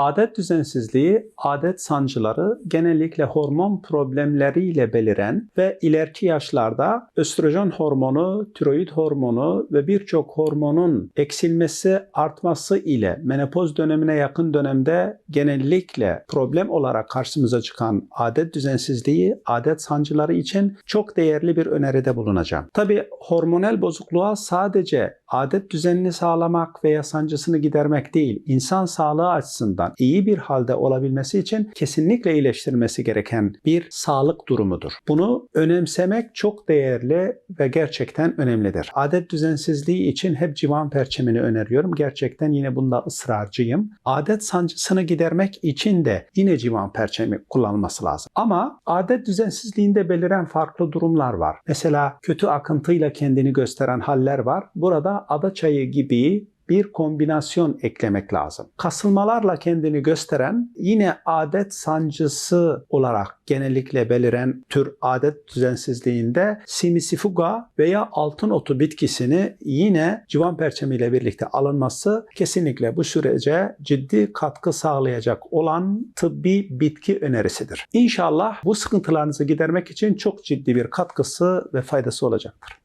Adet düzensizliği, adet sancıları genellikle hormon problemleriyle beliren ve ileriki yaşlarda östrojen hormonu, tiroid hormonu ve birçok hormonun eksilmesi, artması ile menopoz dönemine yakın dönemde genellikle problem olarak karşımıza çıkan adet düzensizliği, adet sancıları için çok değerli bir öneride bulunacağım. Tabi hormonal bozukluğa sadece adet düzenini sağlamak veya sancısını gidermek değil, insan sağlığı açısından iyi bir halde olabilmesi için kesinlikle iyileştirmesi gereken bir sağlık durumudur. Bunu önemsemek çok değerli ve gerçekten önemlidir. Adet düzensizliği için hep civan perçemini öneriyorum. Gerçekten yine bunda ısrarcıyım. Adet sancısını gidermek için de yine civan perçemi kullanılması lazım. Ama adet düzensizliğinde beliren farklı durumlar var. Mesela kötü akıntıyla kendini gösteren haller var. Burada ada çayı gibi bir kombinasyon eklemek lazım. Kasılmalarla kendini gösteren yine adet sancısı olarak genellikle beliren tür adet düzensizliğinde simisifuga veya altın otu bitkisini yine civan perçemiyle birlikte alınması kesinlikle bu sürece ciddi katkı sağlayacak olan tıbbi bitki önerisidir. İnşallah bu sıkıntılarınızı gidermek için çok ciddi bir katkısı ve faydası olacaktır.